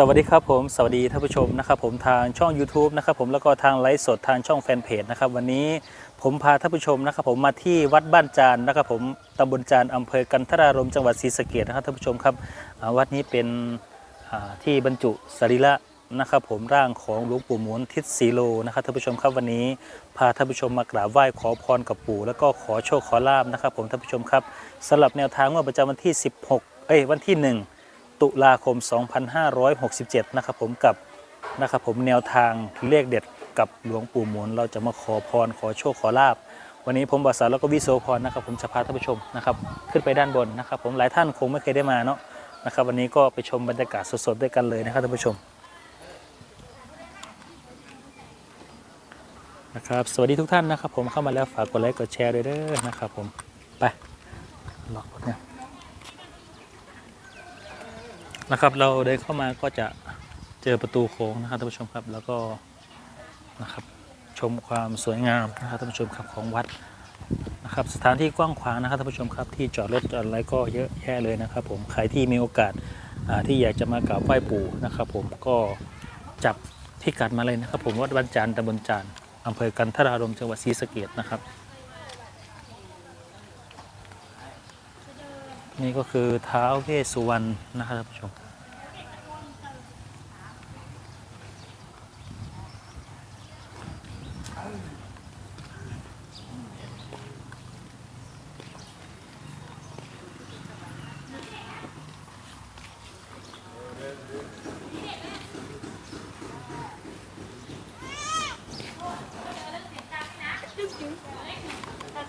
สวัสดีครับผมสวัสดีท่านผู้ชมนะครับผมทางช่อง YouTube นะครับผมแล้วก็ทางไลฟ์สดทางช่องแฟนเพจนะครับวันนี้ผมพาท่านผู้ชมนะครับผมมาที่วัดบ้านจานนะครับผมตำบลจานอำเภอกันทรารมจังหวัดศรีสะเกษนะครับท่านผู้ชมครับวัดนี้เป็นที่บรรจุสรีระนะครับผมร่างของหลวงปู่หมุนทิศสีโลนะครับท่านผู้ชมครับวันนี้พาท่านผู้ชมมากราบไหว้ขอพรกับปู่แล้วก็ขอโชคขอลาบนะครับผมท่านผู้ชมครับสำหรับแนวทางงวดประจำวันที่ 16เอ้ยวันที่ 1 ตุลาคม 2567 นะครับผมกับนะครับผมแนวทางเลขเด็ดกับหลวงปู่หมุน เราจะมาขอพรขอโชคขอลาบ วันนี้ผมบาสารแล้วก็วิโสพรนะครับ ผมจะพาท่านผู้ชมนะครับขึ้นไปด้านบนนะครับ ผมหลายท่านคงไม่เคยได้มาเนาะนะครับ วันนี้ก็ไปชมบรรยากาศสดๆด้วยกันเลยนะครับท่านผู้ชมนะครับสวัสดีทุกท่านนะครับ ผมเข้ามาแล้วฝากกดไลค์กดแชร์ด้วยเด้อนะครับ ผมไปล็อกเนี่ย นะครับ เราเดินเข้ามาก็จะเจอประตูโค้งนะครับท่านผู้ชมครับ แล้วก็นะครับชมความสวยงามนะครับท่านผู้ชมครับของวัดนะครับสถานที่กว้างขวางนะครับท่านผู้ชมครับที่จอดรถจอดอะไรก็เยอะแยะเลยนะครับ ผมใครที่มีโอกาสที่อยากจะมากราบไหว้ปู่นะครับ ผมก็จับพิกัดมาเลยนะครับ ผมวัดบันจานตำบลจานอำเภอกันทรารมจังหวัดศรีสะเกษนะครับ นี่ก็คือเท้าเวสสุวรรณนะครับท่านผู้ชม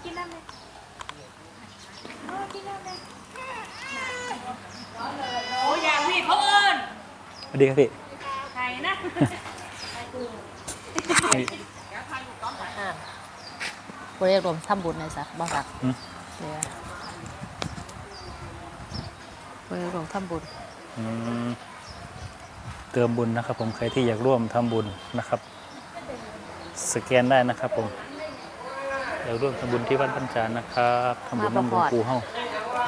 กินน้ำเลยโอ้กินน้ำเลย โอ้ยอย่างพี่เขาเอิญ สวัส ดีครับพี่ใครนะบริเวณรวมทำบุญเลยสักบ้าสักอืมเดี๋ยวบริเวณรวมทำบุญอืมเติมบุญนะครับ ผมใครที่อยากร่วมทำบุญนะครับ สแกนได้นะครับ ผมอยากร่วมทำบุญที่วัดบัญจานนะครับทำบุญน้ำหลวงปู่เฮา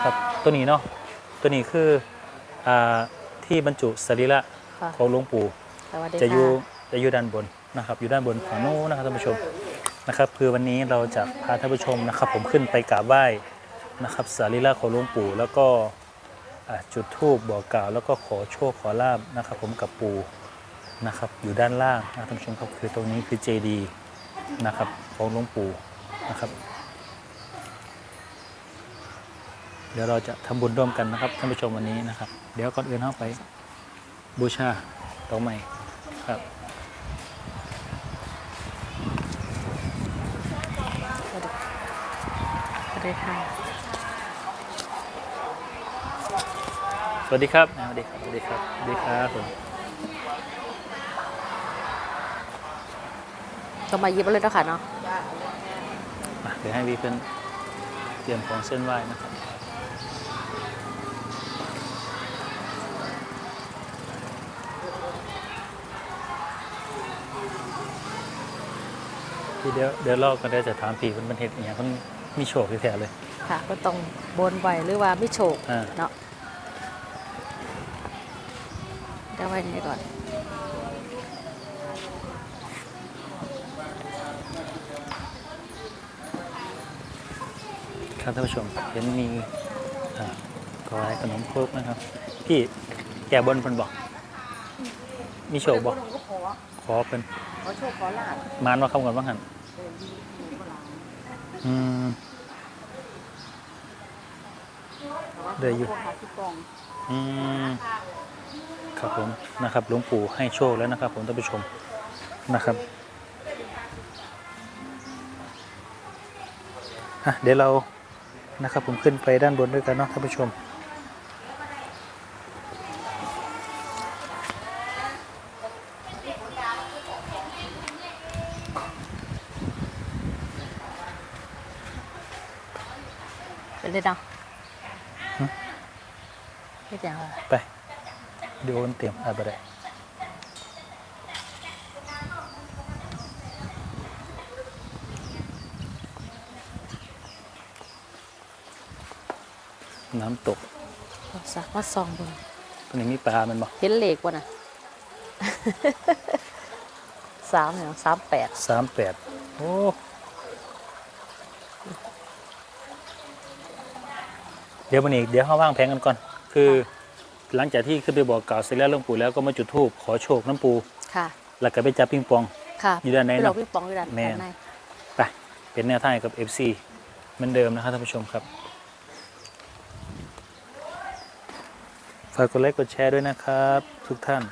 ครับตัวนี้เนาะตัวนี้คืออ่าที่บรรจุสรีระ ค่ะของหลวงปู่สวัสดีจะอยู่ค่ะจะอยู่ด้านบนนะครับ อยู่ด้านบนฝั่งโน้นนะครับท่านผู้ชมนะครับคือวันนี้เราจะพาท่านผู้ชมนะครับ ผมขึ้นไปกราบไหว้นะครับสรีระของหลวงปู่แล้วก็อ่าจุดธูปบอกกล่าวแล้วก็ขอโชคขอลาบนะครับ ผมกับปู่นะครับอยู่ด้านล่างนะท่านผู้ชมครับคือตรงนี้คือเจดีนะครับของหลวงปู่นะครับ เดี๋ยวเราจะทำบุญร่วมกันนะครับท่านผู้ชมวันนี้นะครับ เดี๋ยวก่อนอื่นเข้าไป บูชาดอกไม้ครับสวัสดีค่ะ สวัสดีครับอ่าสวัสดีครับ สวัสดีครับ สวัสดีครับผมต้องมาหยิบเอาเลยเนาะค่ะเนาะ อะเดี๋ยวให้วีเพื่อนเตรียมของเส้นไหว้นะครับ ทีเดียวเดี๋ยวรอกันเดี๋ยวจะถามผีมันเป็นเหตุอย่างมันมีโชคที่แท้เลยค่ะก็ต้องบนไว้หรือว่าไม่โฉกอ่าเนาะเดี๋ยวไว้นี่ก่อน ครับท่านผู้ชมเห็นมีอ่ากอยขนมครกนะครับ พี่แกบนเพิ่นบอก มีโชคบอกก็ขอขอเป็นขอ โชคขอลาบมานว่าคำก่อนว่าหันอืม เดี๋ยวอยู่ขอที่กองอืมครับผมนะครับหลวงปู่ให้โชคแล้วนะครับผมท่านผู้ชมนะครับอะเดี๋ยวเรานะครับผมขึ้นไปด้านบนด้วยกันเนาะท่านผู้ชม เป็นเลยเนาะเฮ็ดอย่างไร ไป เดี๋ยวมันเตรียมอะไรไปได้น้ำตกสักมาซองเบนตรงนี้มีปลามันบอกเห็นเหล็กวะน่ะสามอย่างสามแปดสามแปดโอ้เดี๋ยววันนี้เดี๋ยวเขาว่างแผงกันก่อน คือ หลังจากที่ขึ้นไปบอกกล่าวเสร็จแล้วหลวงปู่แล้วก็มาจุดธูปขอโชคน้ำปูค่ะ แล้วก็ไปจับปิงปอง ค่ะอยู่ด้านในพี่เนดอะอกพี่ปองอยู่ด้านแม่นด้านในไปเป็นแนวทางให้กับ FC เหมือนเดิมนะครับท่านผู้ชมครับฝากกดไลค์กดแชร์ด้วยนะครับ ทุกท่าน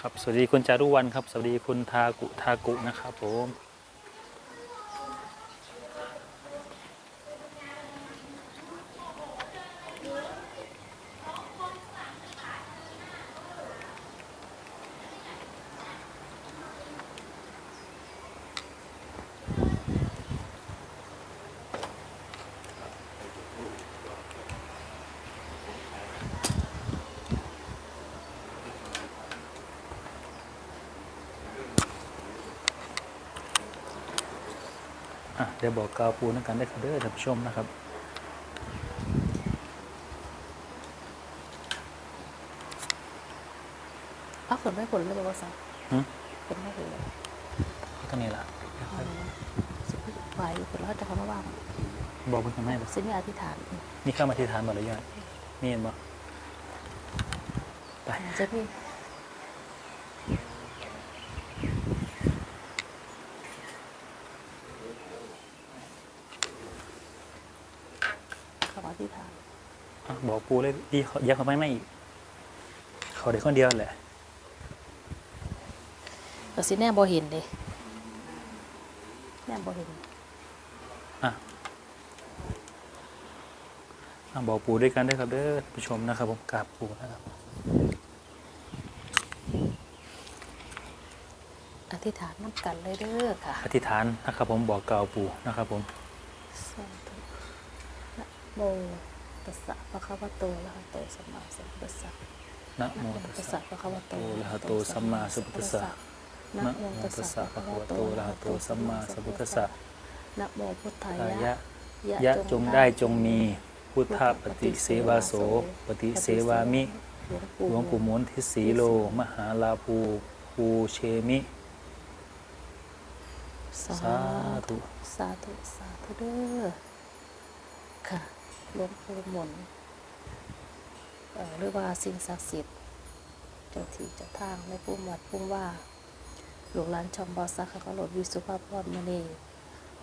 ครับสวัสดีคุณจารุวรรณครับ สวัสดีคุณทากุทากุนะครับผม เดี๋ยวบอกกล่าวปูนักกันได้ครับเด้อท่านผู้ชมนะครับอ้าวฝนไม่ฝนเลยบอกว่าสักหืมฝนไม่ฝนเลยก็นี่แหละสิบไหวอยู่ฝนแล้วจะเขามาว่างบอกคุณทำให้ปะสิมีอธิษฐานนี่เข้ามาที่ฐานหมดเลยยังนี่เห็นปะไปจะมีเขามาอธิษฐาน อะบอ กปูเลยดีเขาแยกเขาไม่ไม่อีกเขาเด็กคนเดียวแหละก็สิแน่บ่เห็นเด้แน่บ่เห็นอะอะบอกปูด้วยกันด้วยครับเด้อท่านผู้ชมนะครับผมกราบปูนะครับอธิษฐานน้ำกันเลยเด้อค่ะ อธิษฐานนะครับผมบอกกล่าวปูนะครับผมสาธุนะโม ตัสสะภะคะวะโตอะระหะโตสัมมาสัมพุทธัสสะนะโมนะโมตัตัสสสะสะภะคะวะโตอะระหะโตสัมมาสัมพุทธัสสะนะนะโมโมตัสตัสสะสะภะภะคะคะวะวะโตโตอะอะระระหะหะโตโตสัสัมมมามาสัสัมมพุพุททธัธัสสสะสะนะโมพุทธายะยะยะยะจงได้จงมีพุทธปฏิเสวาโสปฏิเสวามิหลวงปู่หมุนทิสีโล มหาลาภูภูเชมิ สาสาธุ สาธุ สาธุเด้อค่ะ หลวงปู่มนเอ่อหรือว่าสิ่งศักดิ์สิทธิ์เจ้าที่เจ้าทางในภูมิวัดภูมิว่าหลวงหลานช่องบอสักขะโลดวิสุภาพรมณี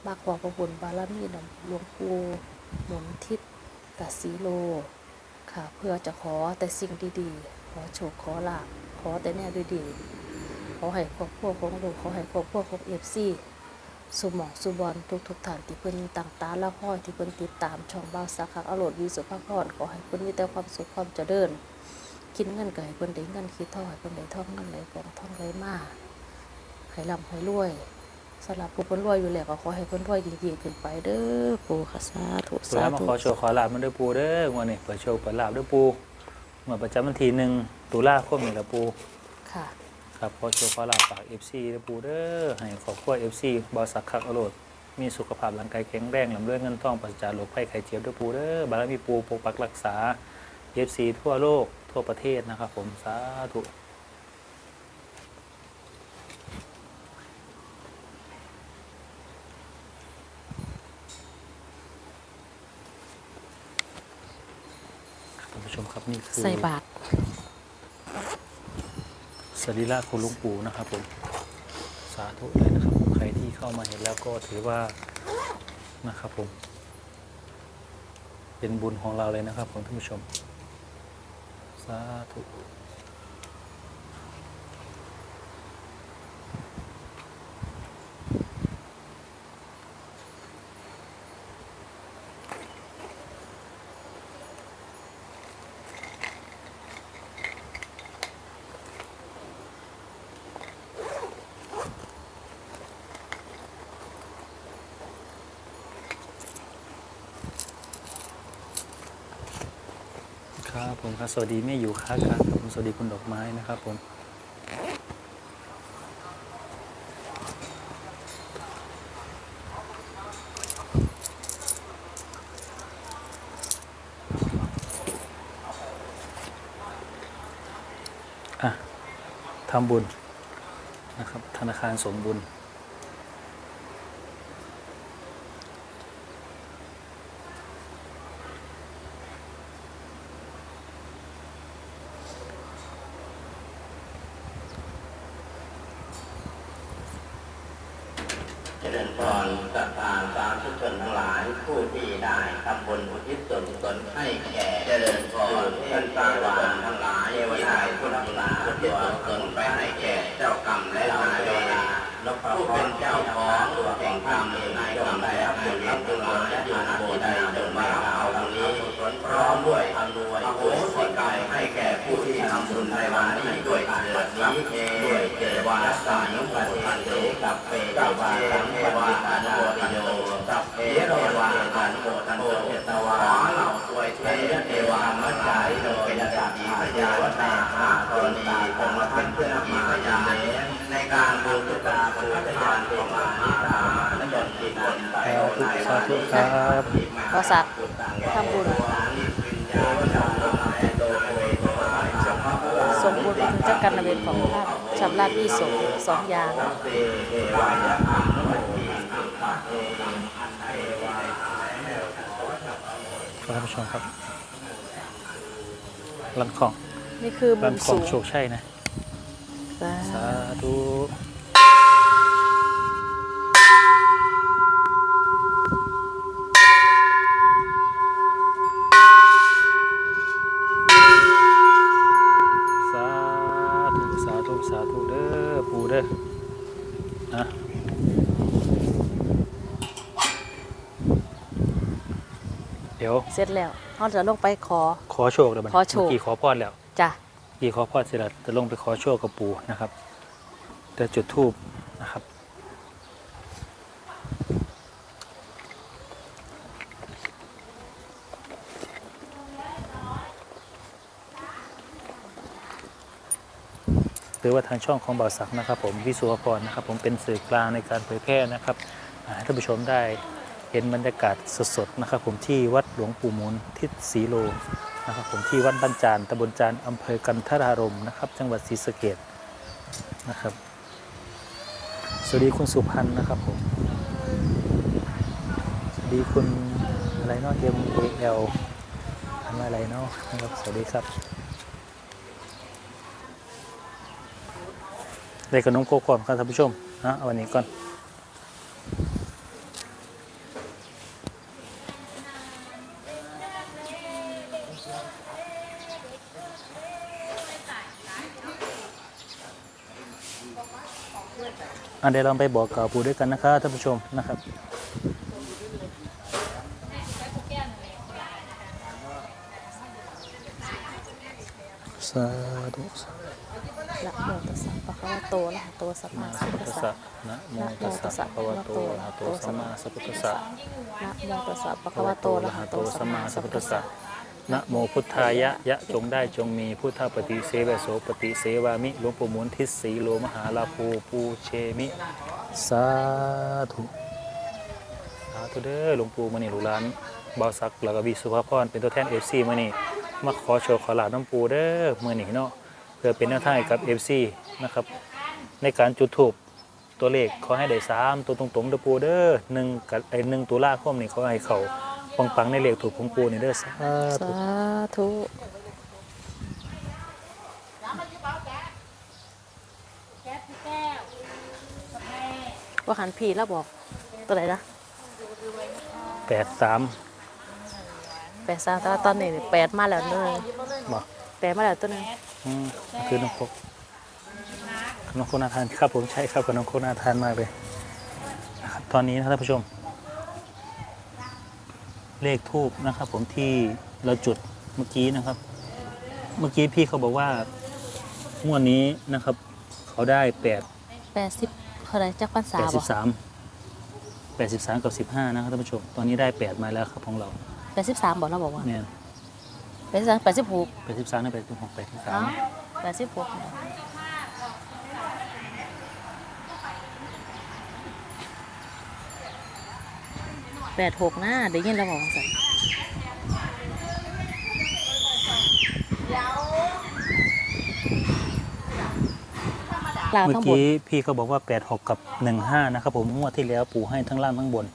มากกว่าประบุญบารมีนำหลวงปู่หมุนทิศตาสีโล ค่ะเพื่อจะขอแต่สิ่งดีๆ ขอโชคขอลาภขอแต่แนวดีๆขอให้ครอบครัวของลูกขอให้ครอบครัวของเอฟซี สุหมองสุบอลทุกทุกๆท่านที่เพิ่นต่างตาละห้อยที่เพิ่นติดตามช่องบ่าสักขะอโลดวิสุภาพรขอให้เพิ่นมีแต่ความสุขความเจริญคิดเงินก็ให้เพิ่นได้เงินคิดทองให้เพิ่นได้ทองเงินไหลกองทองไหลมาให้ร่ำให้รวยสำหรับผู้เพิ่นรวยอยู่แล้วก็ขอให้เพิ่นรวยยิ่งๆขึ้นไปเด้อปู่ค่ะสาธุปูสาแล้วมาธุขอโชว์ขอลาบมันด้วยปูเด้อวันนี้เปิดโชว์เปิดลาบด้วยปูเมื่อประจำวันที่หนึ่งตุลาคมนี่แหละปูค่ะ ครับขอโชว์ขอลาบฝากเอฟซีด้วยปูเด้อให้ขอบครัวเอฟซีบอสักคักอโรดมีสุขภาพร่างกายแข็งแรงลำเรื่องเงินทองปราศจากโรคภัยไข้เจ็บด้วยปูเด้อบารมีปูปกปักรักษาเอฟซีทั่วโลกทั่วประเทศนะครับผมสาธุท่านผู้ชมครับนี่คือใส่บาตร รีระคุณลุงปู่นะครับผมสาธุเลยนะครับ ใครที่เข้ามาเห็นแล้วก็ถือว่านะครับผม เป็นบุญของเราเลยนะครับผมท่านผู้ชม สาธุ ครับสวัสดีแม่อยู่ค่ะครับผมสวัสดีคุณดอกไม้นะครับผมทำบุญนะครับธนาคารสมบุญ เถิดนี้เองด้วยเจวาสานุปฏิปันโตกับเปตวาสังเววาทานาติโยสัพเพโรวาทานโกทันโตเจตวาขอเหล่าถวยเทเทวามัจจายโดยเป็นสักขีพยานตาอาตนนีคงมาเป็นเพื่อนมีพยานในการบูชาพระทานของมานิตาและจนจิตคนไปสาธุสาธุครับขอสักทำบุญ เป็นเจ้ากรรมนายเวรของท่านชำระหนี้สงฆ์สองอย่างท่านผู้ชมครับลังของนี่คือมุลังมของสูงโชคชัยนะ สาสาธุ สาธุ สาธุ สาธุเด้อปู่เด้อนะ เดี๋ยวเสร็จแล้วเขาจะลงไปขอ ขอโชคเดี๋ยวมันขอโชค เมื่อกี้ขอพรแล้วจ้ะกี่ขอพรเสร็จแล้วจะลงไปขอโชคกับปู่นะครับจะจุดธูปนะครับ หรือว่าทางช่องของบ่าวศักดิ์นะครับ ผมวิสุวพรนะครับ ผมเป็นสื่อกลางในการเผยแพร่นะครับอ่าให้ท่านผู้ชมได้ เห็นบรรยากาศสดๆนะครับผมที่วัดหลวงปู่มุนทิศศรีโลนะครับผมที่วัดบ้านจานตำบลจานอำเภอกันทรารมนะครับ จังหวัดศรีสะเกษนะครับ สวัสดีคุณสุพันธ์นะครับผมสวัสดีคุณอะไรเนาะ M A L ทำอะไรเนาะนะครับสวัสดีครับได้ขนมโคความครับท่านผู้ชมนะเอาวันนี้ก่อน อันเดี๋ยวเราไปบอกกล่าวปู่ด้วยกันนะครับท่านผู้ชมนะครับสาธุสาธุนะโมตัสสะปะคะวะโตอะระหะโตสัมมานะสัมพุพุททธัธัสสสะสะนะโมตัสสะภะคะวะโตอะระหะโตสัมมาสัมพุทธัสสะนะโมตัสสะปะคะวะโตอะระหะโตสัมมาสัมพุทธัสสะ นะโมพุทธายะยะจงได้จงมีพุทธปฏิเสวโสปฏิเสวามิหลวงปู่หมุนทิศสีโลมหาลาภูปูเชมิ สาธุสาธุเด้อหลวงปู่มานี่ลูกหลานบ่าวซักแล้วก็วิสุภาพรเป็นตัวแทน FC มานี่มาขอโชว์ขอลาบน้ำปูเด้อมื้อนี้เนาะเพื่อเป็นแนวทางให้กับ FC นะครับ ในการจุดธูปตัวเลขขอให้ได้สามตัวตรงๆเด้อปูเด้อหนึ่งกับไอ้หนึ่งตุลาคมนี่ขอให้เขา ปังๆในเลขถูกของปูนี่เด้อสาสาธุธุว่าหันผีแล้วบอกตัวไหนนะแปดสามแปดสามแต่ว่าตอนนี้แปดมาแล้วเลยบอกแปดมาแล้วตัวหนึงอืมคือน้องพกขนมโคกนาทานครับผมใช่ครับขนมโคกนาทานมากเลยนะครับตอนนี้นะครับท่านผู้ชม เลขทูบนะครับ ผมที่เราจุดเมื่อกี้นะครับ เมื่อกี้พี่เขาบอกว่างวดนี้นะครับ เขาได้แปดแปดสิบเท่าไหรจักพันษาแปดสิบ่บสามแปดสิบสามกับสิบห้านะครับท่านผู้ชม ตอนนี้ได้แปดมาแล้วครับของเราแปดสิบสามบอกเราบอกว่าเนี่ยแปดสิบสามแปดสิบหกแปดสิบสามในแปดสิบหกแปดสิบสามแปดสิบหก แปดหกนะเดี๋ยวยินเราบอกว่าใส่ล่างเมื่อทั้งบนกี้พี่เขาบอกว่า 86 กับ 15 นะครับผมงวดที่แล้วปู่ให้ทั้งล่างทั้งบน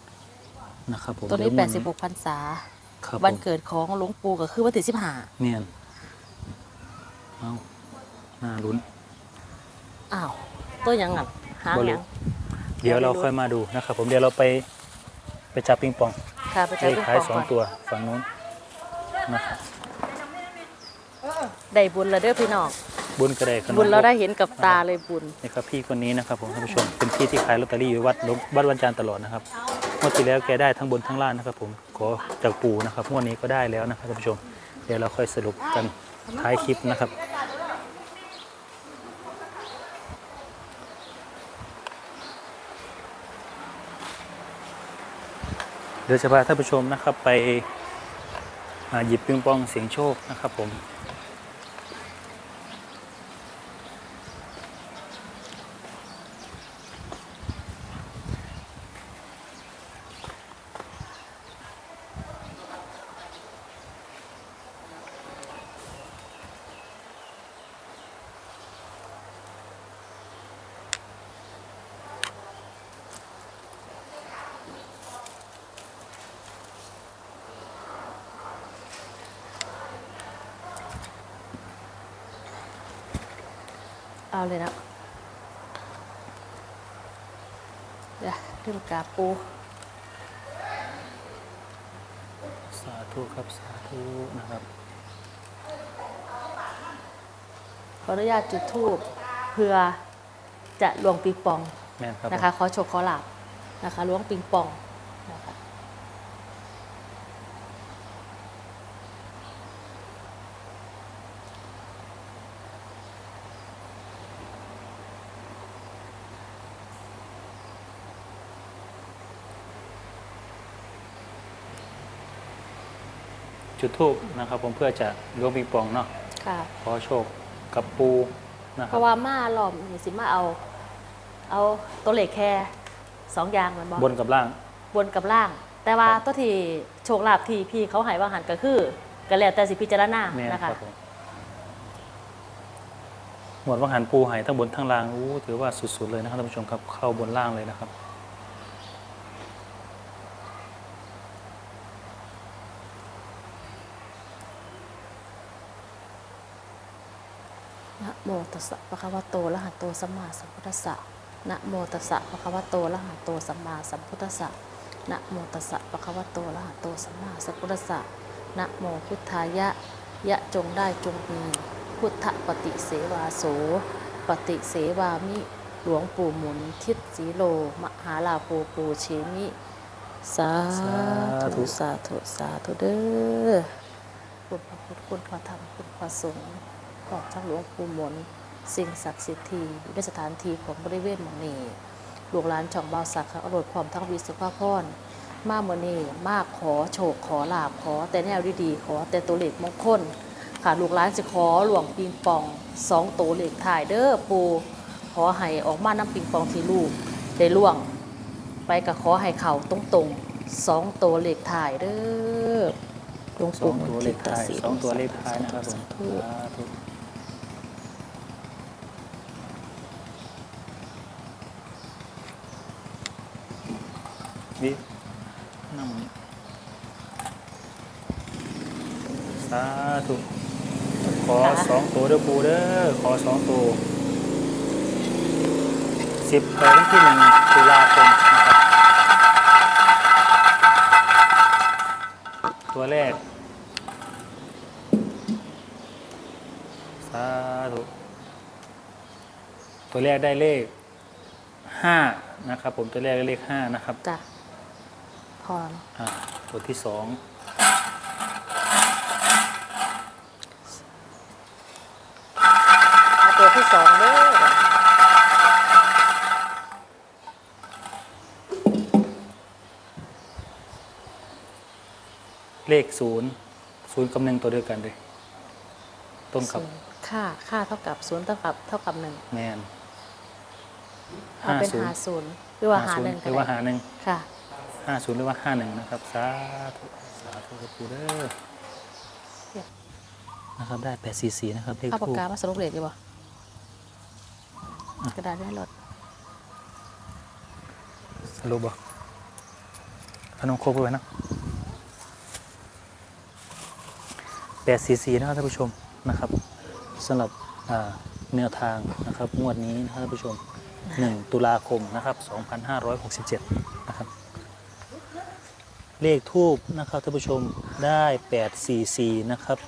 นะครับผมตัวนี้เดี๋ยวงวด86พรรษา ครับวันผมเกิดของหลวงปู่ก็คือวันที่15เนียนเอาน่าลุ้น อ้าว ตัวหยังอะหางบ่หรู้ ยังเดี๋ยวเราค่อยมาดูนะครับผมเดี๋ยวเราไป ไปจับปิงปองค่ะไปเลจับขลูกท้ายปองสองก่อนตัวฝั่งนู้นนะครับได้บุญแล้วเด้อพี่น้องบุญกระไดขนมบุญเราได้เห็นกับตาเลยบุญนี่ครับพี่คนนี้นะครับผมท่านผู้ชมเป็นพี่ที่ขายลอตเตอรี่อยู่วัดหลวงวัดวันจันทร์ตลอดนะครับงวดที่แล้วแกได้ทั้งบนทั้งล่างนะครับ ผมขอจากปู่นะครับงวดนี้ก็ได้แล้วนะครับท่านผู้ชม เดี๋ยวเราค่อยสรุปกันท้ายคลิปนะครับ ดี๋ยวจะพาท่านผู้ชมนะครับไปหยิบปิงปองเสียงโชคนะครับผม เอาเลยนะเดี๋ยวขึ้นกราบปู สาธุครับสาธุนะครับ ขออนุญาตจุดธูปเพื่อจะหลวงปิงปองแม่นครับนะคะ ขอโชคขอลาบนะคะหลวงปิงปองนะคะ จุดทูบนะครับ ผมเพื่อจะล้วงปิงปองเนาะค่ะ ขอโชคกับปูนะคเพรับราะว่ามาหลอมนี่สิมาเอา เอาตัวเลขแค่สองอย่างแมันบอกบนกับล่าง บนกับล่าง แต่ว่าครับ ตัวที่โชคลาภที่พี่เขาใหายว่าหันก็คือก็แล้วแต่สิพิจารณาแม่นนะครัคะบผมหมวดวังหันปูหายทั้งบนทั้งล่างอู้ถือว่าสุดๆเลยนะครับท่านผู้ชมครับเข้าบนล่างเลยนะครับ โมตัสสะภะคะวะโตอะระหะโตสัมมาสัมพุทธัสสะนะโมตัสสะภะคะวะโตอะระหะโตสัมมาสัมพุทธัสสะนะโมตัสสะภะคะวะโตอะระหะโตสัมมาสัมพุทธัสสะนะโมพุทธายะ ยะจงได้จงมี พุทธปฏิเสวาโส ปฏิเสวามิ หลวงปู่หมุนทิศสีโล มหาลาโปปูเชมิ สาสาธุธุสาธุสาธุเด้อคุณพระพุทธคุณพระธรรมคุณพระสงฆ์ ขอบทั้งหลวงปู่หมนสิ่งศักดิ์สิทธิ์ที่อยู่ในสถานที่ของบริเวณหมองนี้หลวงหลานช่องเบาสักดิ์อรดพร้อมทั้งวิสุภาพรมาเมื่อนี้มากขอโชคขอลาบขอ แต่แนวดีๆขอ แต่ตัวเลขมงคลค่ะลูกหลานจะขอหลวงปิงปองสองตัวเลขถ่ายเด้อปูขอให้ออกมาน้ำปิงปองที่ลูกได้ล่วง ไปกับขอให้เข่าตรงๆสองตัวเลขถ่ายเด้อหลวงสอปู่งหมุนตัวเลทิขตท้ายสีสองตัวเลขท้ายนะครับผมสาธุ สาธุ วินั่งนี้สาธุขอสองตัวเด้อปูเด้อขอสองตัวสิบไปวันที่หนึ่งตุลาคมนะครับตัวแรก สาธุตัวแรกได้เลขห้านะครับ ผมตัวแรกได้เลขห้านะครับจ้ะ พอแล้วเนอะอ่าตัวที่สองเอาตัวที่สองเด้อเลขศูนย์ศูนย์กับหนึ่งตัวเดียวกันเลยตรงกับศูนย์ค่าค่าเท่ากับศูนย์เท่ากับเท่ากับหนึ่งแมนเอาเป็นหาศูนย์หรือว่าหาหนึ่งหรือว่าหาหนึ่งค่ะ ห้าศูนย์หรือว่าห้าหนึ่งนะครับสาธุสาธุครับปูเด้อนะครับได้แปดสี่สี่นะครับเลขเอาปากทูปกามาสรุปเลขดีบ่กระดาษในรถสรุปบ่เอานมโคกไปไว้นะ8 cc นะครับท่านผู้ชมนะครับสำหรับอ่าแนวทางนะครับงวดนี้นะครับท่านผู้ชม 1 ตุลาคมนะครับ 2567 นะครับ เลขทูบนะครับท่านผู้ชมได้ 844 นะครับ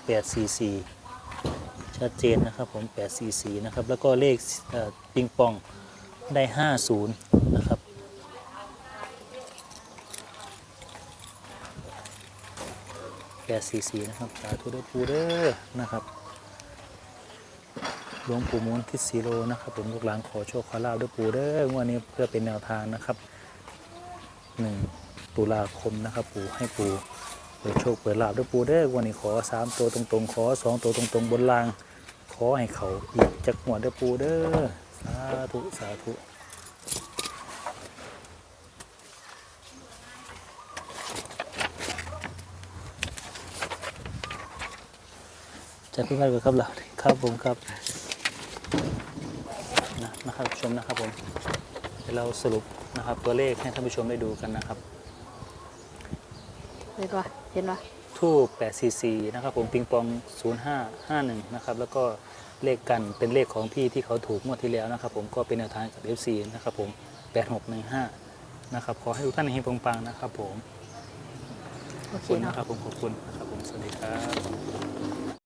844 ชัดเจนนะครับผม 844 นะครับ แล้วก็เลขเปิงปองได้ 50 นะครับ844นะครับสาธุเด้อปูเด้อนะครับหลวงปู่มูลทิศสีโลนะครับผมลูกหลานขอโชคขอลาบด้วยปู่เด้องวันนี้เพื่อเป็นแนวทางนะครับหนึ่ง ตุลาคมนะครับ ปู่ให้ปู่เปิดโชคเปิดลาบด้วยปู่เด้อวันนี้ขอสามตัวตรงๆ ขอสองตัวตรงๆ บนล่าง ขอให้เขาอีกจักหมวดด้วยปู่เด้อสาธุสาธุจะพิมพ์อะไรครับเราครับผมครับนะนะครับชมนะครับผมเดี๋ยวเราสรุปนะครับตัวเลขให้ท่านผู้ชมได้ดูกันนะครับ เห็นปะเห็นปะทูบ8 cc นะครับผมปิงปอง 0551 นะครับ แล้วก็เลขกันเป็นเลขของพี่ที่เขาถูกงวดที่แล้วนะครับ ผมก็เป็นแนวทางกับ FC นะครับผม 8615 นะครับ ขอให้ทุกท่านเฮงปังๆนะครับผมโอขอบเคคุณเนาะ นะครับผมขอบคุณนะครับผมสวัสดีครับ